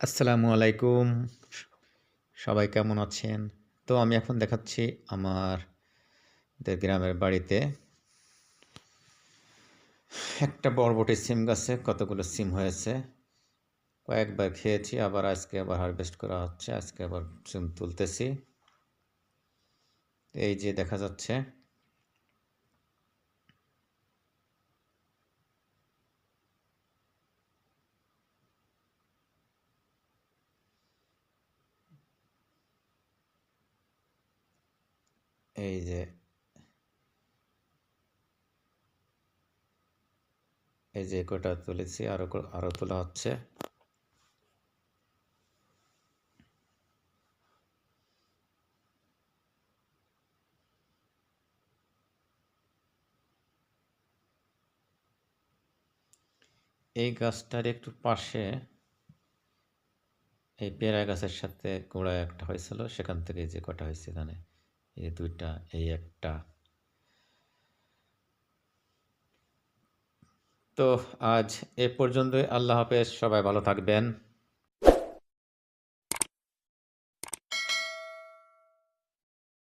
আসসালামু আলাইকুম। সবাই কেমন আছেন? তো আমি এখন দেখাচ্ছি আমার গ্রামের বাড়িতে একটা বরবটি সিম গাছে কতগুলো সিম হয়েছে। কয়েকবার খেয়েছি, আবার আজকে আবার হারভেস্ট করা হচ্ছে, আজকে আবার সিম তুলতেছি। এই যে দেখা যাচ্ছে এই যে এই যে কটা তুলেছি, আরও আরও তোলা হচ্ছে। এই গাছটার একটু পাশে এই পেয়ারা গাছের সাথে গোড়া একটা হয়েছিল, সেখান থেকে যে কটা হয়েছে এখানে। এই দুইটা এই একটা। তো আজ এ পর্যন্তই। আল্লাহ হাফেজ সবাই ভালো থাকবেন।